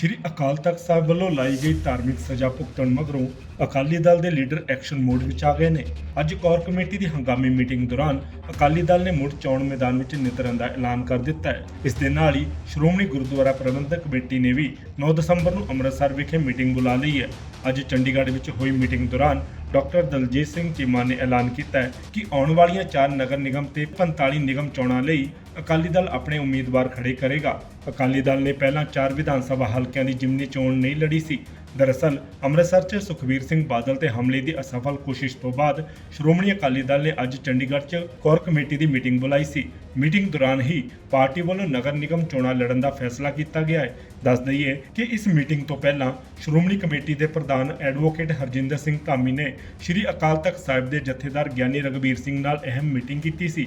ਸ਼੍ਰੀ ਅਕਾਲ ਤਖਤ ਸਾਹਿਬ ਵੱਲੋਂ ਲਾਈ ਗਈ ਧਾਰਮਿਕ ਸਜ਼ਾ ਭੁਗਤਣ ਮਗਰੋਂ ਅਕਾਲੀ ਦਲ ਦੇ ਲੀਡਰ ਐਕਸ਼ਨ ਮੋਡ ਵਿੱਚ ਆ ਗਏ ਨੇ। ਅੱਜ ਕੋਰ ਕਮੇਟੀ ਦੀ ਹੰਗਾਮੀ ਮੀਟਿੰਗ ਦੌਰਾਨ ਅਕਾਲੀ ਦਲ ਨੇ ਮੁੜ ਚੋਣ ਮੈਦਾਨ ਵਿੱਚ ਨਿਤਰਨ ਦਾ ਐਲਾਨ ਕਰ ਦਿੱਤਾ ਹੈ। ਇਸ ਦੇ ਨਾਲ ਹੀ ਸ਼੍ਰੋਮਣੀ ਗੁਰਦੁਆਰਾ ਪ੍ਰਬੰਧਕ ਕਮੇਟੀ ਨੇ ਵੀ 9 ਦਸੰਬਰ ਨੂੰ ਅੰਮ੍ਰਿਤਸਰ ਵਿਖੇ ਮੀਟਿੰਗ ਬੁਲਾ ਲਈ ਹੈ। ਅੱਜ ਚੰਡੀਗੜ੍ਹ ਵਿੱਚ ਹੋਈ ਮੀਟਿੰਗ ਦੌਰਾਨ ਡਾਕਟਰ ਦਲਜੀਤ ਸਿੰਘ ਚੀਮਾ ਨੇ ਐਲਾਨ ਕੀਤਾ ਹੈ ਕਿ ਆਉਣ ਵਾਲੀਆਂ ਚਾਰ ਨਗਰ ਨਿਗਮ ਤੇ 45 ਨਿਗਮ ਚੋਣਾਂ ਲਈ ਅਕਾਲੀ ਦਲ ਆਪਣੇ ਉਮੀਦਵਾਰ ਖੜੇ ਕਰੇਗਾ। ਅਕਾਲੀ ਦਲ ਨੇ ਪਹਿਲਾਂ ਚਾਰ ਵਿਧਾਨ ਸਭਾ ਹਲਕਿਆਂ ਦੀ ਜਿਮਨੀ ਚੋਣ ਨਹੀਂ ਲੜੀ ਸੀ। ਦਰਅਸਲ, ਅੰਮ੍ਰਿਤਸਰ 'ਚ ਸੁਖਬੀਰ ਸਿੰਘ ਬਾਦਲ ਤੇ ਹਮਲੇ ਦੀ ਅਸਫਲ ਕੋਸ਼ਿਸ਼ ਤੋਂ ਬਾਅਦ ਸ਼੍ਰੋਮਣੀ ਅਕਾਲੀ ਦਲ ਨੇ ਅੱਜ ਚੰਡੀਗੜ੍ਹ 'ਚ ਕੋਰ ਕਮੇਟੀ ਦੀ ਮੀਟਿੰਗ ਬੁਲਾਈ ਸੀ। ਮੀਟਿੰਗ ਦੌਰਾਨ ਹੀ ਪਾਰਟੀ ਵੱਲੋਂ ਨਗਰ ਨਿਗਮ ਚੋਣਾਂ ਲੜਨ ਦਾ ਫੈਸਲਾ ਕੀਤਾ ਗਿਆ ਹੈ। ਦੱਸ ਦਈਏ ਕਿ ਇਸ ਮੀਟਿੰਗ ਤੋਂ ਪਹਿਲਾਂ ਸ਼੍ਰੋਮਣੀ ਕਮੇਟੀ ਦੇ ਪ੍ਰਧਾਨ ਐਡਵੋਕੇਟ ਹਰਜਿੰਦਰ ਸਿੰਘ ਧਾਮੀ ਨੇ ਸ਼੍ਰੀ ਅਕਾਲ ਤਖਤ ਸਾਹਿਬ ਦੇ ਜਥੇਦਾਰ ਗਿਆਨੀ ਰਗਵੀਰ ਸਿੰਘ ਨਾਲ ਅਹਿਮ ਮੀਟਿੰਗ ਕੀਤੀ ਸੀ।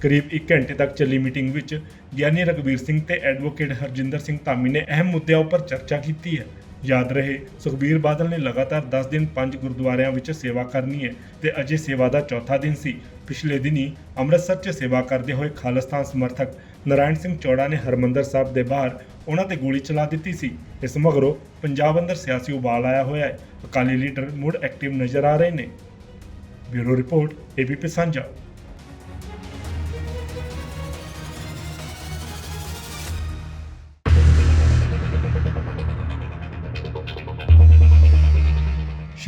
ਕਰੀਬ 1 ਘੰਟੇ ਤੱਕ ਚੱਲੀ ਮੀਟਿੰਗ ਵਿੱਚ ਗਿਆਨੀ ਰਗਵੀਰ ਸਿੰਘ ਤੇ ਐਡਵੋਕੇਟ ਹਰਜਿੰਦਰ ਸਿੰਘ ਧਾਮੀ ਨੇ ਅਹਿਮ ਮੁੱਦਿਆਂ ਉੱਪਰ ਚਰਚਾ ਕੀਤੀ ਹੈ। ਯਾਦ ਰਹੇ, ਸੁਖਬੀਰ ਬਾਦਲ ਨੇ ਲਗਾਤਾਰ 10 ਦਿਨ ਪੰਜ ਗੁਰਦੁਆਰਿਆਂ ਵਿੱਚ ਸੇਵਾ ਕਰਨੀ ਹੈ ਤੇ ਅਜੇ ਸੇਵਾ ਦਾ ਚੌਥਾ ਦਿਨ ਸੀ। ਪਿਛਲੇ ਦਿਨੀ ਅੰਮ੍ਰਿਤਸਰ 'ਚ ਸੇਵਾ ਕਰਦੇ ਹੋਏ ਖਾਲਿਸਤਾਨ ਸਮਰਥਕ ਨਰਾਇਣ ਸਿੰਘ ਚੌੜਾ ਨੇ ਹਰਮੰਦਰ ਸਾਹਿਬ ਦੇ ਬਾਹਰ ਉਹਨਾਂ ਤੇ ਗੋਲੀ ਚਲਾ ਦਿੱਤੀ ਸੀ। ਇਸ ਮਗਰੋਂ ਪੰਜਾਬ ਅੰਦਰ ਸਿਆਸੀ ਉਬਾਲ ਆਇਆ ਹੋਇਆ ਹੈ। ਅਕਾਲੀ ਲੀਡਰ ਮੁੜ ਐਕਟਿਵ ਨਜ਼ਰ ਆ ਰਹੇ ਨੇ। ਬਿਊਰੋ ਰਿਪੋਰਟ, ਏਬੀਪੀ ਸਾਂਝਾ।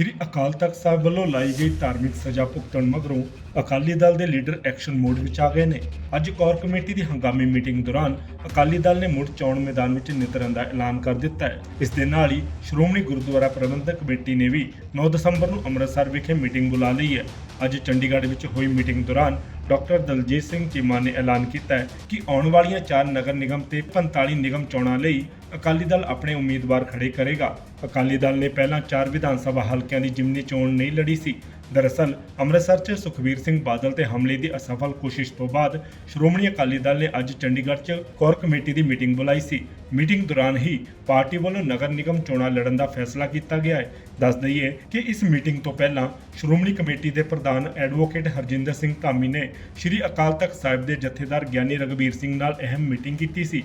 ਸ਼੍ਰੀ ਅਕਾਲ ਤਖਤ ਸਾਹਿਬ ਵੱਲੋਂ ਲਾਈ ਗਈ ਧਾਰਮਿਕ ਸਜ਼ਾ ਭੁਗਤਣ ਮਗਰੋਂ ਅਕਾਲੀ ਦਲ ਦੇ ਲੀਡਰ ਐਕਸ਼ਨ ਮੋਡ ਵਿੱਚ ਆ ਗਏ ਨੇ। ਅੱਜ ਕੋਰ ਕਮੇਟੀ ਦੀ ਹੰਗਾਮੀ ਮੀਟਿੰਗ ਦੌਰਾਨ ਅਕਾਲੀ ਦਲ ਨੇ ਮੁੜ ਚੋਣ ਮੈਦਾਨ ਵਿੱਚ ਨਿਤਰਨ ਦਾ ਐਲਾਨ ਕਰ ਦਿੱਤਾ ਹੈ। ਇਸ ਦੇ ਨਾਲ ਹੀ ਸ਼੍ਰੋਮਣੀ ਗੁਰਦੁਆਰਾ ਪ੍ਰਬੰਧਕ ਕਮੇਟੀ ਨੇ ਵੀ 9 ਦਸੰਬਰ ਨੂੰ ਅੰਮ੍ਰਿਤਸਰ ਵਿਖੇ ਮੀਟਿੰਗ ਬੁਲਾ ਲਈ ਹੈ। ਅੱਜ ਚੰਡੀਗੜ੍ਹ ਵਿੱਚ ਹੋਈ ਮੀਟਿੰਗ ਦੌਰਾਨ ਡਾਕਟਰ ਦਲਜੀਤ ਸਿੰਘ ਚੀਮਾ ਨੇ ਐਲਾਨ ਕੀਤਾ ਹੈ ਕਿ ਆਉਣ ਵਾਲੀਆਂ ਚਾਰ ਨਗਰ ਨਿਗਮ ਤੇ 45 ਨਿਗਮ ਚੋਣਾਂ ਲਈ ਅਕਾਲੀ ਦਲ ਆਪਣੇ ਉਮੀਦਵਾਰ ਖੜੇ ਕਰੇਗਾ। ਅਕਾਲੀ ਦਲ ਨੇ ਪਹਿਲਾਂ ਚਾਰ ਵਿਧਾਨ ਸਭਾ ਹਲਕਿਆਂ ਦੀ ਜਿਮਨੀ ਚੋਣ ਨਹੀਂ ਲੜੀ ਸੀ ਦਰਅਸਲ ਅੰਮ੍ਰਿਤਸਰ 'ਚ ਸੁਖਬੀਰ ਸਿੰਘ ਬਾਦਲ ਤੇ ਹਮਲੇ ਦੀ ਅਸਫਲ ਕੋਸ਼ਿਸ਼ ਤੋਂ ਬਾਅਦ ਸ਼੍ਰੋਮਣੀ ਅਕਾਲੀ ਦਲ ਨੇ ਅੱਜ ਚੰਡੀਗੜ੍ਹ 'ਚ ਕੋਰ ਕਮੇਟੀ ਦੀ ਮੀਟਿੰਗ ਬੁਲਾਈ ਸੀ। ਮੀਟਿੰਗ ਦੌਰਾਨ ਹੀ ਪਾਰਟੀ ਵੱਲੋਂ ਨਗਰ ਨਿਗਮ ਚੋਣਾਂ ਲੜਨ ਦਾ ਫੈਸਲਾ ਕੀਤਾ ਗਿਆ ਹੈ। ਦੱਸ ਦਈਏ ਕਿ ਇਸ ਮੀਟਿੰਗ ਤੋਂ ਪਹਿਲਾਂ ਸ਼੍ਰੋਮਣੀ ਕਮੇਟੀ ਦੇ ਪ੍ਰਧਾਨ ਐਡਵੋਕੇਟ ਹਰਜਿੰਦਰ ਸਿੰਘ ਧਾਮੀ ਨੇ ਸ਼੍ਰੀ ਅਕਾਲ ਤਖਤ ਸਾਹਿਬ ਦੇ ਜਥੇਦਾਰ ਗਿਆਨੀ ਰਗਵੀਰ ਸਿੰਘ ਨਾਲ ਅਹਿਮ ਮੀਟਿੰਗ ਕੀਤੀ ਸੀ।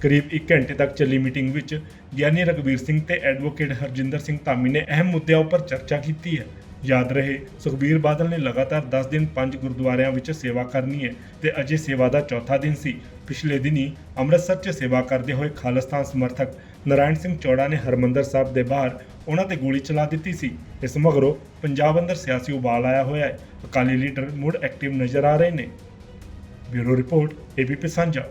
ਕਰੀਬ 1 ਘੰਟੇ ਤੱਕ ਚੱਲੀ ਮੀਟਿੰਗ ਵਿੱਚ ਗਿਆਨੀ ਰਗਵੀਰ ਸਿੰਘ ਤੇ ਐਡਵੋਕੇਟ ਹਰਜਿੰਦਰ ਸਿੰਘ ਧਾਮੀ ਨੇ ਅਹਿਮ ਮੁੱਦਿਆਂ ਉੱਪਰ ਚਰਚਾ ਕੀਤੀ ਹੈ। ਯਾਦ ਰਹੇ। ਸੁਖਬੀਰ ਬਾਦਲ ਨੇ ਲਗਾਤਾਰ 10 ਦਿਨ ਪੰਜ ਗੁਰਦੁਆਰਿਆਂ ਵਿੱਚ ਸੇਵਾ ਕਰਨੀ ਹੈ ਤੇ ਅਜੇ ਸੇਵਾ ਦਾ ਚੌਥਾ ਦਿਨ ਸੀ। ਪਿਛਲੇ ਦਿਨੀ ਅੰਮ੍ਰਿਤਸਰ 'ਚ ਸੇਵਾ ਕਰਦੇ ਹੋਏ ਖਾਲਿਸਤਾਨ ਸਮਰਥਕ ਨਰਾਇਣ ਸਿੰਘ ਚੌੜਾ ਨੇ ਹਰਮੰਦਰ ਸਾਹਿਬ ਦੇ ਬਾਹਰ ਉਹਨਾਂ ਤੇ ਗੋਲੀ ਚਲਾ ਦਿੱਤੀ ਸੀ। ਇਸ ਮਗਰੋਂ ਪੰਜਾਬ ਅੰਦਰ ਸਿਆਸੀ ਉਬਾਲ ਆਇਆ ਹੋਇਆ ਹੈ ਅਕਾਲੀ ਲੀਡਰ ਮੁੜ ਐਕਟਿਵ ਨਜ਼ਰ ਆ ਰਹੇ ਨੇ। ਬਿਊਰੋ ਰਿਪੋਰਟ, ਏਬੀਪੀ ਸਾਂਝਾ।